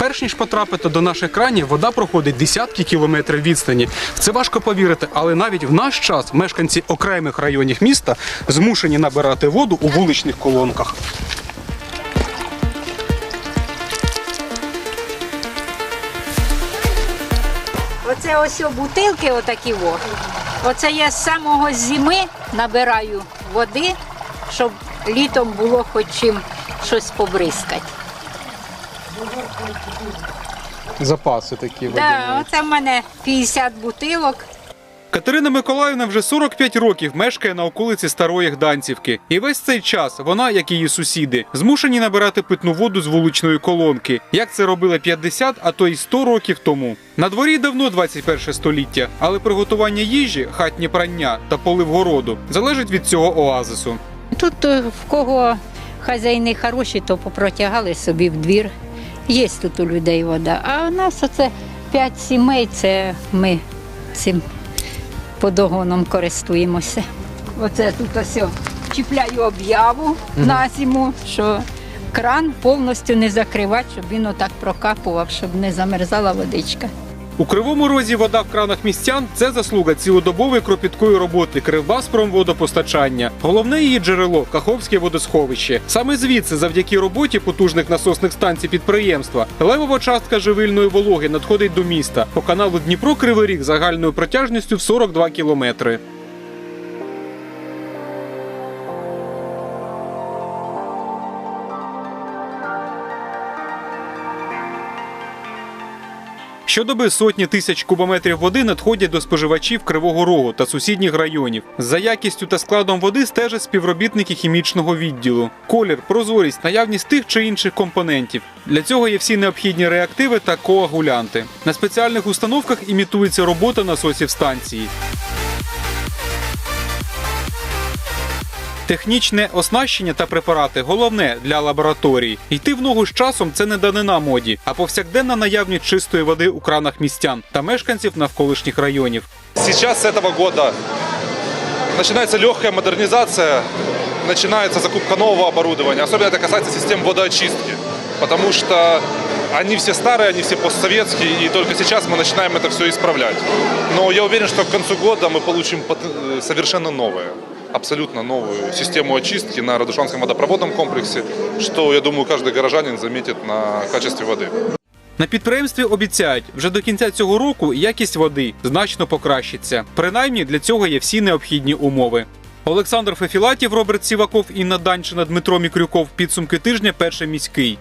Перш ніж потрапити до наших кранів, вода проходить десятки кілометрів відстані. Це важко повірити, але навіть в наш час мешканці окремих районів міста змушені набирати воду у вуличних колонках. Оце ось бутилки отакі во. Оце я з самого зими набираю води, щоб літом було хоч чим щось побризкати. Запаси такі Да, оце в мене 50 бутилок. Катерина Миколаївна вже 45 років мешкає на околиці Старої Гданцівки. І весь цей час вона, як і її сусіди, змушені набирати питну воду з вуличної колонки, як це робили 50, а то й 100 років тому. На дворі давно 21 століття, але приготування їжі, хатнє прання та полив городу залежить від цього оазису. Тут е, в кого хазяїни хороші, то попротягали собі в двір. Є тут у людей вода. А у нас оце 5 сімей, це ми цим подогоном користуємося. Оце тут ось чіпляю об'яву на зиму, що кран повністю не закривати, щоб він отак прокапував, щоб не замерзала водичка. У кривому розі вода в кранах містян це заслуга цілодобової кропіткої роботи Кривбаспромводопостачання. Головне її джерело Каховське водосховище. Саме звідси, завдяки роботі потужних насосних станцій підприємства, левова частка живильної вологи надходить до міста по каналу Дніпро Кривий Ріг загальною протяжністю в 42 кілометри. Щодоби сотні тисяч кубометрів води надходять до споживачів Кривого Рогу та сусідніх районів. За якістю та складом води стежать співробітники хімічного відділу. Колір, прозорість, наявність тих чи інших компонентів. Для цього є всі необхідні реактиви та коагулянти. На спеціальних установках імітується робота насосів станції. Технічне оснащення та препарати головне для лабораторій. Йти в ногу з часом це не данина моді, а повсякденна наявність чистої води у кранах містян та мешканців навколишніх районів. Сейчас с этого года начинается легкая модернизация, начинается закупка нового оборудования. Особенно это касается систем водоочистки, потому что они все старые, они все постсоветские, и только сейчас мы начинаем это все исправлять. Но я уверен, что к концу года мы получим пот- э, совершенно новое, абсолютно новую систему очистки на Радушанском водопроводном комплексе, что, я думаю, каждый горожанин заметит на качестве воды. На підприємстві обіцяють, вже до кінця цього року якість води значно покращиться. Принаймні для цього є всі необхідні умови. Олександр Фефілатів, Роберт Сіваков, Інна Данчина, Дмитро Мікрюков. Підсумки тижня. Перший міський.